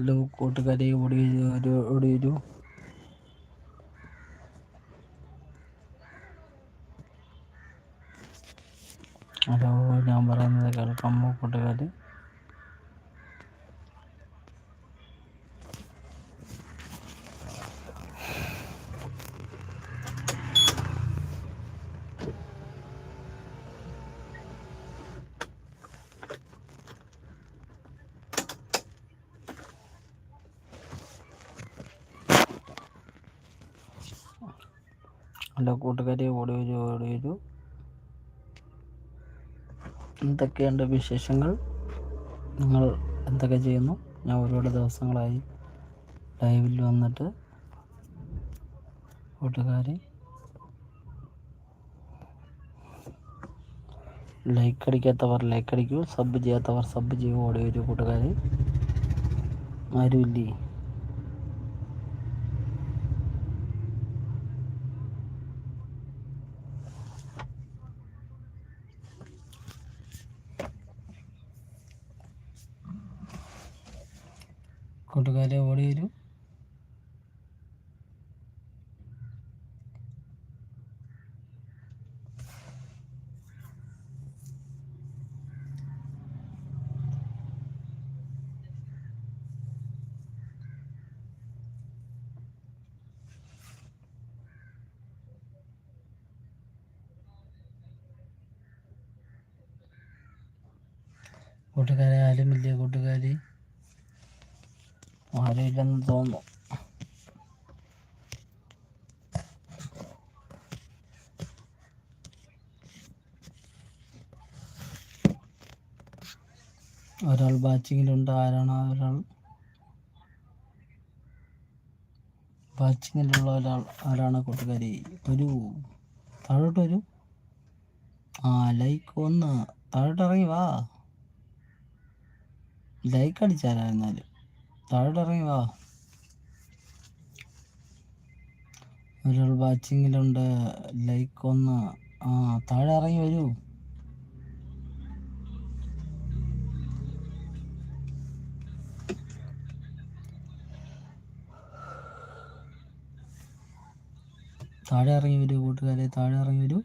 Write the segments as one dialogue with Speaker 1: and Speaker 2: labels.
Speaker 1: Hello കൂട്ടുകാരെ ഓടി ഒരു ഓടി വരൂ. ഹലോ ഞാൻ പറയുന്നത് കേൾക്കാമോ കൂട്ടുകാർ ഹലോ കൂട്ടുകാരി ഓടി വരൂ ഓടി വരൂ. എന്തൊക്കെയുണ്ട് വിശേഷങ്ങൾ? നിങ്ങൾ എന്തൊക്കെ ചെയ്യുന്നു? ഞാൻ ഒരുപാട് ദിവസങ്ങളായി ലൈവിൽ വന്നിട്ട് കൂട്ടുകാരി ലൈക്ക് അടിക്കാത്തവർ ലൈക്ക് അടിക്കൂ സബ് ചെയ്യാത്തവർ സബ് ചെയ്യൂ ഓടി വരൂ കൂട്ടുകാരി. ആരുമില്ലേ? കൂട്ടുകാരെ ഓടി വരൂ. കൂട്ടുകാരെ ആരുമില്ലേ കൂട്ടുകാരെ. ആരുമില്ലെന്ന് തോന്നുന്നു ഒരാൾ ബാച്ചിങ്ങിലുണ്ട് ആരാണ് ഒരാൾ? ബാച്ചിങ്ങിലുള്ള ഒരാൾ ആരാണ് കൂട്ടുകാരി? ഒരു താഴോട്ട് വരൂ. ആ ലൈക്ക് ഒന്ന്. താഴോട്ട് ഇറങ്ങി വാ. ലൈക്ക് അടിച്ചാലായിരുന്നാലും താഴോട്ട് ഇറങ്ങി വാ. ഒരാൾ വാച്ചിങ്ങിലുണ്ട് ലൈക്ക് ഒന്ന് ആ താഴെ ഇറങ്ങി വരൂ. താഴെ ഇറങ്ങി വരൂ കൂട്ടുകാരെ താഴെ ഇറങ്ങി വരൂ.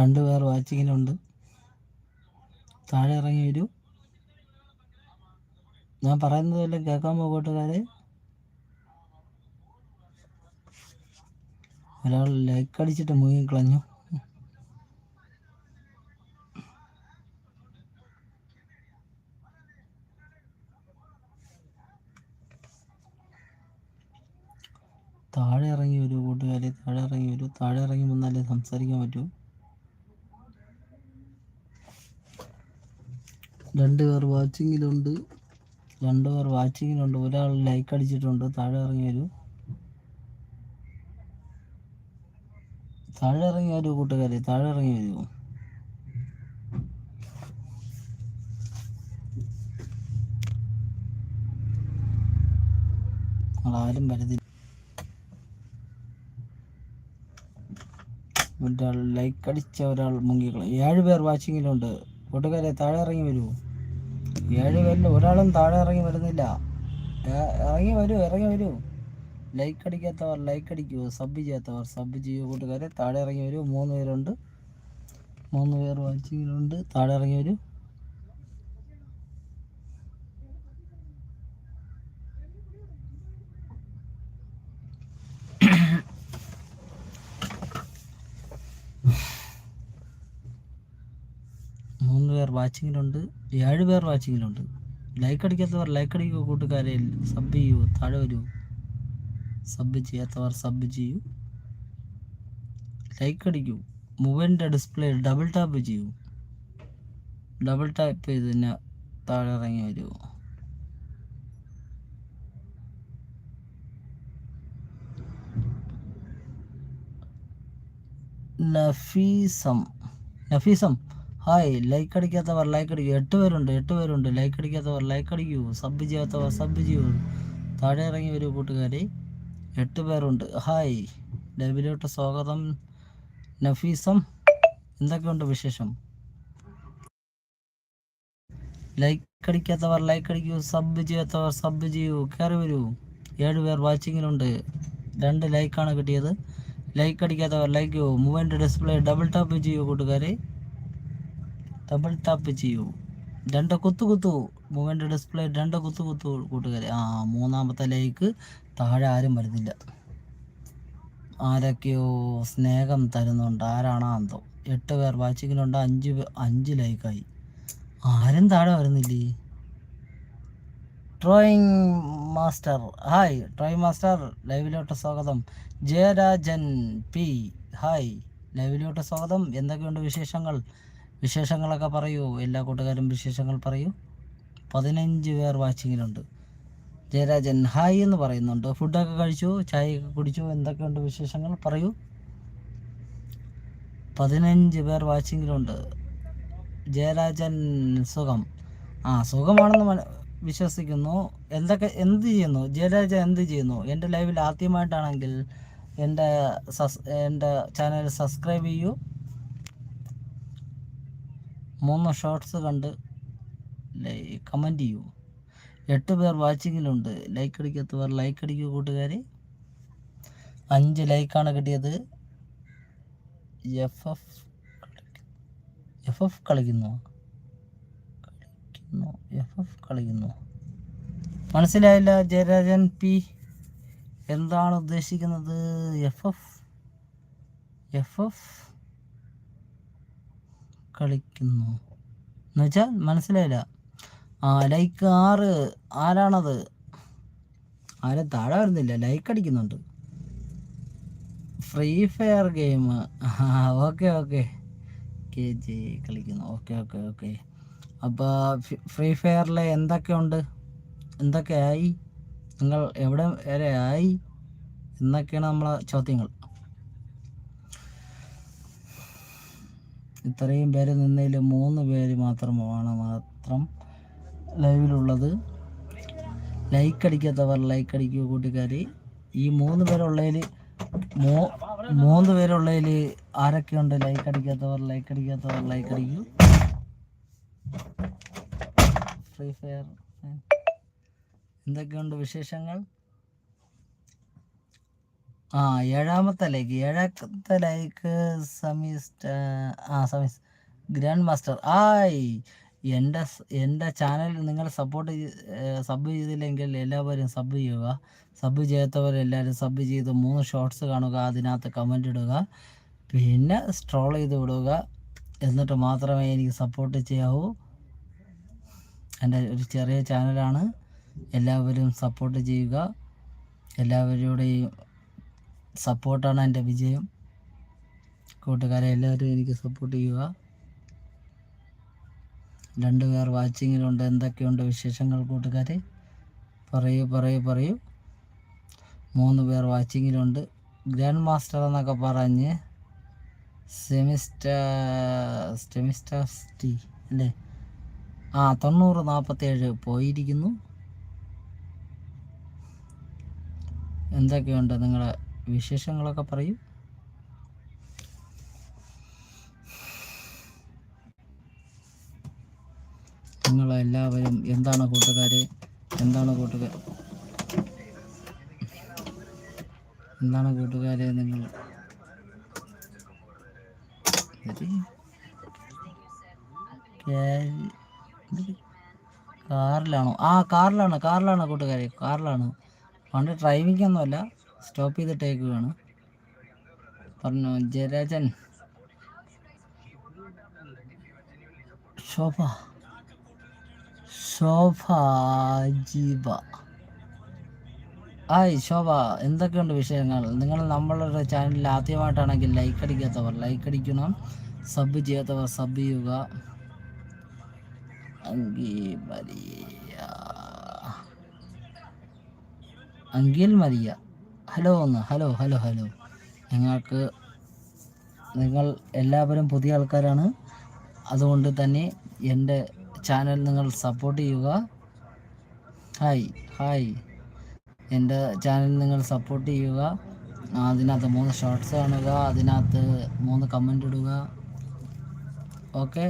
Speaker 1: രണ്ട് പേർ വാച്ചിങ്ങിലുണ്ട്. താഴെ ഇറങ്ങി വരൂ ഞാൻ പറയുന്നത് വല്ലതും കേൾക്കാമോ കൂട്ടുകാരെ ഒരാൾ ലൈക്ക് അടിച്ചിട്ട് മുങ്ങിക്കളഞ്ഞു താഴെ ഇറങ്ങി വരൂ കൂട്ടുകാരെ താഴെ ഇറങ്ങി വരൂ താഴെ ഇറങ്ങി വന്നാലേ സംസാരിക്കാൻ പറ്റൂ. രണ്ട് പേർ വാച്ചിങ്ങിലുണ്ട് രണ്ട് പേർ വാച്ചിങ്ങിലുണ്ട് ഒരാൾ ലൈക്ക് അടിച്ചിട്ടുണ്ട്. താഴെ ഇറങ്ങി താഴെ ഇറങ്ങി വരൂ കൂട്ടുകാരെ. താഴെ ഇറങ്ങി വരൂ ആരും വരുന്നില്ല ഒരാൾ ലൈക്ക് അടിച്ച ഒരാൾ മുങ്ങിക്കളും ഏഴ് പേർ വാച്ചിങ്ങിലുണ്ട് കൂട്ടുകാരെ താഴെ ഇറങ്ങി വരൂ. ഏഴ് പേരിൽ ഒരാളും താഴെ ഇറങ്ങി വരുന്നില്ല. ഇറങ്ങി വരൂ ഇറങ്ങി വരൂ. ലൈക്ക് അടിക്കാത്തവർ ലൈക്ക് അടിക്കൂ. സബ് ചെയ്യാത്തവർ സബ് ചെയ്യൂ. കൂട്ടുകാരെ താഴെ ഇറങ്ങി വരൂ. മൂന്ന് പേരുണ്ട്. മൂന്ന് പേർ വാച്ചിങ്ങിലുണ്ട് താഴെ ഇറങ്ങി വരൂ മൂന്ന് പേർ വാച്ചിങ്ങിലുണ്ട്. ഏഴ് പേർ വാച്ചിങ്ങിലുണ്ട്. ലൈക്ക് അടിക്കാത്തവർ ലൈക്ക് അടിക്കുക കൂട്ടുകാരെ സബ് ചെയ്യൂ താഴെ വരൂ. സബ് ചെയ്യാത്തവർ സബ് ചെയ്യൂ. ലൈക്ക് അടിക്കൂ. മൊബൈലിന്റെ ഡിസ്പ്ലേ ഡബിൾ ടാപ്പ് ചെയ്യൂ. ഡബിൾ ടാപ്പ് ചെയ്ത് തന്നെ താഴെ ഇറങ്ങി വരുമോ നഫീസം. നഫീസം. ഹായ് ലൈക്ക് അടിക്കാത്തവർ ലൈക്ക് അടിക്കൂ. എട്ട് പേരുണ്ട് എട്ട് പേരുണ്ട്. ലൈക്ക് അടിക്കാത്തവർ ലൈക്ക് അടിക്കൂ. സബ് ചെയ്യാത്തവർ സബ് ചെയ്യൂ. താഴെ ഇറങ്ങി വരൂ കൂട്ടുകാരെ. എട്ട് പേരുണ്ട്. ഹായ് ലൈവിലോട്ട് സ്വാഗതം. നഫീസം എന്തൊക്കെയുണ്ട് വിശേഷം? ലൈക്ക് അടിക്കാത്തവർ ലൈക്ക് അടിക്കൂ. സബ് ചെയ്യാത്തവർ സബ് ചെയ്യൂ. കയറി വരൂ. ഏഴ് പേർ വാച്ചിങ്ങിലുണ്ട് രണ്ട് ലൈക്കാണ് കിട്ടിയത്. ലൈക്ക് അടിക്കാത്തവർ ലൈക്ക് ചെയ്യൂ. മൂവ്മെന്റ് ഡിസ്പ്ലേ ഡബിൾ ടാപ്പ് ചെയ്യൂ കൂട്ടുകാരെ. ഡബിൾ ടാപ്പ് ചെയ്യൂ. രണ്ട് കുത്തു കുത്തു. മൂവ്മെന്റ് ഡിസ്പ്ലേ രണ്ട് കുത്തു കുത്തു കൂട്ടുകാരെ. ആ മൂന്നാമത്തെ ലൈക്ക് താഴെ ആരും വരുന്നില്ല. ആരൊക്കെയോ സ്നേഹം തരുന്നുണ്ട്. ആരാണോ എന്തോ എട്ട് പേർ. വാച്ചിങ്ങിലുണ്ട് അഞ്ച് അഞ്ച് ലൈക്കായി ആരും താഴെ വരുന്നില്ലേ? Drawing master hi drawing master ലൈവിലോട്ട് സ്വാഗതം. ജയരാജൻ പി. ഹായ് ലൈവിലോട്ട് സ്വാഗതം. എന്തൊക്കെയുണ്ട് വിശേഷങ്ങൾ? വിശേഷങ്ങളൊക്കെ പറയൂ. എല്ലാ കൂട്ടുകാരും വിശേഷങ്ങൾ പറയൂ. പതിനഞ്ച് പേർ വാച്ചിങ്ങിലുണ്ട്. ജയരാജൻ ഹായ് എന്ന് പറയുന്നുണ്ട്. ഫുഡൊക്കെ കഴിച്ചു? ചായയൊക്കെ കുടിച്ചു? എന്തൊക്കെയുണ്ട് വിശേഷങ്ങൾ? പറയൂ. പതിനഞ്ച് പേർ വാച്ചിങ്ങിലുണ്ട്. ജയരാജൻ സുഖം. ആ സുഖമാണെന്ന് വിശ്വസിക്കുന്നു. എന്തൊക്കെ എന്ത് ചെയ്യുന്നു? ജയരാജ എന്ത് ചെയ്യുന്നു? എന്റെ ലൈവിൽ ആദ്യമായിട്ടാണെങ്കിൽ എന്റെ സസ് എന്റെ ചാനൽ സബ്സ്ക്രൈബ് ചെയ്യൂ. മൂന്ന് ഷോർട്സ് കണ്ട് കമന്റ് ചെയ്യൂ. എട്ട് പേർ വാച്ചിങ്ങിലുണ്ട്. ലൈക്ക് അടിക്കാത്തവർ ലൈക്ക് അടിക്കൂ കൂട്ടുകാർ അഞ്ച് ലൈക്കാണ് കിട്ടിയത്. എഫ് എഫ് എഫ് എഫ് കളിക്കുന്നു. കളിക്കുന്നു. എഫ് എഫ് കളിക്കുന്നു. മനസ്സിലായില്ല ജയരാജൻ പി. എന്താണ് ഉദ്ദേശിക്കുന്നത്? എഫ് എഫ് എഫ് എഫ് കളിക്കുന്നു. എന്നുവെച്ചാൽ മനസ്സിലായില്ല. ആ ലൈക്ക് ആറ് ആരാണത്? ആരും താഴെ വരുന്നില്ല. ലൈക്ക് അടിക്കുന്നുണ്ട്. Free fire game okay okay K G കളിക്കുന്നു ഓക്കെ ഓക്കെ ഓക്കെ അപ്പോൾ ഫ്രീ ഫയറിൽ എന്തൊക്കെയുണ്ട്? എന്തൊക്കെയായി? നിങ്ങൾ എവിടെ വരെ ആയി? എന്നൊക്കെയാണ് നമ്മളെ ചോദ്യങ്ങൾ. ഇത്രയും പേര് നിന്നതിൽ മൂന്ന് പേര് മാത്രമാണ് മാത്രം ലൈവിലുള്ളത്. ലൈക്ക് അടിക്കാത്തവർ ലൈക്ക് അടിക്കുക കൂട്ടുകാർ ഈ മൂന്ന് പേരുള്ളതിൽ മൂന്ന് പേരുള്ളതിൽ ആരൊക്കെയുണ്ട്? ലൈക്ക് അടിക്കാത്തവർ ലൈക്ക് അടിക്കാത്തവർ ലൈക്ക് അടിക്കൂ. Free fire. എന്തൊക്കെയുണ്ട് വിശേഷങ്ങൾ? ആ ഏഴാമത്തെ ലൈക്ക് ഏഴാമത്തെ ലൈക്ക് സമീസ് ആ സമീസ് ഗ്രാൻഡ് മാസ്റ്റർ. ആയ് എന്റെ എന്റെ ചാനൽ നിങ്ങൾ സപ്പോർട്ട് സബ് ചെയ്തില്ലെങ്കിൽ എല്ലാവരും സബ് ചെയ്യുക. സബ് ചെയ്യാത്തവരെല്ലാവരും സബ് ചെയ്ത് മൂന്ന് ഷോർട്സ് കാണുക അതിനകത്ത് കമന്റ് ഇടുക. പിന്നെ സ്ട്രോൾ ചെയ്ത് വിടുക. എന്നിട്ട് മാത്രമേ എനിക്ക് സപ്പോർട്ട് ചെയ്യാവൂ. എന്റെ ഒരു ചെറിയ ചാനലാണ് എല്ലാവരും സപ്പോർട്ട് ചെയ്യുക. എല്ലാവരുടെയും സപ്പോർട്ടാണ് എന്റെ വിജയം. കൂട്ടുകാരെ എല്ലാവരും എനിക്ക് സപ്പോർട്ട് ചെയ്യുക. രണ്ട് പേർ വാച്ചിങ്ങിലുണ്ട്. എന്തൊക്കെയുണ്ട് വിശേഷങ്ങൾ കൂട്ടുകാരെ? പറയൂ പറയൂ പറയൂ. മൂന്ന് പേർ വാച്ചിങ്ങിലുണ്ട്. ഗ്രാൻഡ് മാസ്റ്റർ എന്നൊക്കെ പറഞ്ഞ് സെമിസ്റ്റർ സെമിസ്റ്റർ ടി അല്ലേ? ആ തൊണ്ണൂറ് നാൽപ്പത്തേഴ് പോയിരിക്കുന്നു. എന്തൊക്കെയുണ്ട് നിങ്ങളെ വിശേഷങ്ങളൊക്കെ പറയും. നിങ്ങളെല്ലാവരും എന്താണ് കൂട്ടുകാരെ? എന്താണ് കൂട്ടുകാർ എന്താണ് കൂട്ടുകാരെ നിങ്ങൾ? കാറിലാണോ? ആ കാറിലാണ് കാറിലാണ് കൂട്ടുകാരെ. കാറിലാണ്. പണ്ട് ഡ്രൈവിംഗ് ഒന്നുമല്ല സ്റ്റോപ്പ് ചെയ്തിട്ടേക്കുകയാണ് പറഞ്ഞു ജയരാജൻ. ശോഭ. ശോഭ ജീവ ഹായ് ശോഭ എന്തൊക്കെയുണ്ട് വിഷയങ്ങൾ? നിങ്ങൾ നമ്മളുടെ ചാനലിൽ ആദ്യമായിട്ടാണെങ്കിൽ ലൈക്ക് അടിക്കാത്തവർ ലൈക്ക് അടിക്കണം. സബ് ചെയ്യാത്തവർ സബ് ചെയ്യുക. അങ്കിൽ മരിയ. ഹലോ ഒന്ന് ഹലോ ഹലോ ഹലോ. നിങ്ങൾക്ക് നിങ്ങൾ എല്ലാവരും പുതിയ ആൾക്കാരാണ്. അതുകൊണ്ട് തന്നെ എന്റെ ചാനൽ നിങ്ങൾ സപ്പോർട്ട് ചെയ്യുക. ഹായ് ഹായ് എന്റെ ചാനൽ നിങ്ങൾ സപ്പോർട്ട് ചെയ്യുക. അതിനകത്ത് മൂന്ന് ഷോർട്സ് കാണുക. അതിനകത്ത് മൂന്ന് കമന്റ് ഇടുക. ഓക്കെ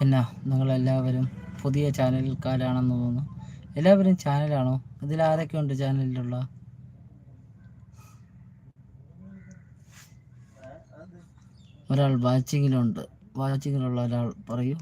Speaker 1: പിന്നെ നിങ്ങളെല്ലാവരും പുതിയ ചാനൽക്കാരാണെന്ന് തോന്നുന്നു. എല്ലാവരും ചാനലാണോ ഇതിൽ ആരൊക്കെയുണ്ട് ചാനലിലുള്ള? ഒരാൾ വാച്ചിങ്ങിലുണ്ട്. വാച്ചിങ്ങിലുള്ള ഒരാൾ പറയൂ.